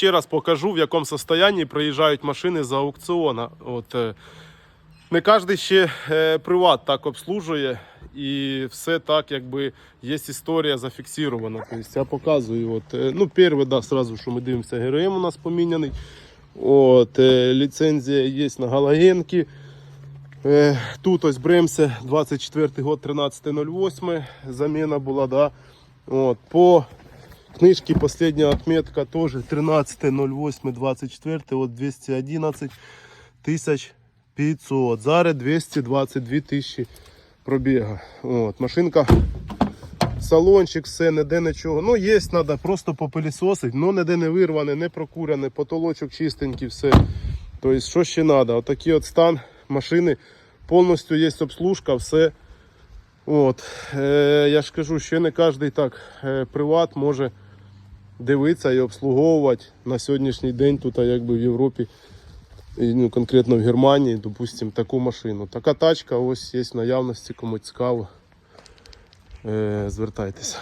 Ще раз покажу, в якому стані приїжджають машини з аукціона. От, е, не кожен ще е, приват так обслужує, і все так, якби є історія зафіксована. Тобто я показую. От, е, ну, перше, да, сразу, що ми дивимося, ГРМ у нас поміняний. От, ліцензія є на галогенки. Тут ось Бремсе 24 год 13.08. Заміна була, да. От, по книжці последня отметка теж 13.08.24, от 211 тисяч 500. Зараз 222 тисячі пробіга. От, машинка, салончик, все, ніде нічого. Ну, є, треба просто попилісосити, ну ніде не вирване, не прокурене, потолочок чистенький, все. Тобто, що ще треба? Отакий от стан машини. Повністю є обслужка, все. От. Е, я ж кажу, ще не кожен так е, приват може дивитися і обслуговувати на сьогоднішній день тут, якби в Європі, ну, конкретно в Германії, допустимо, таку машину. Така тачка ось є в наявності, кому цікаво. Е, звертайтеся.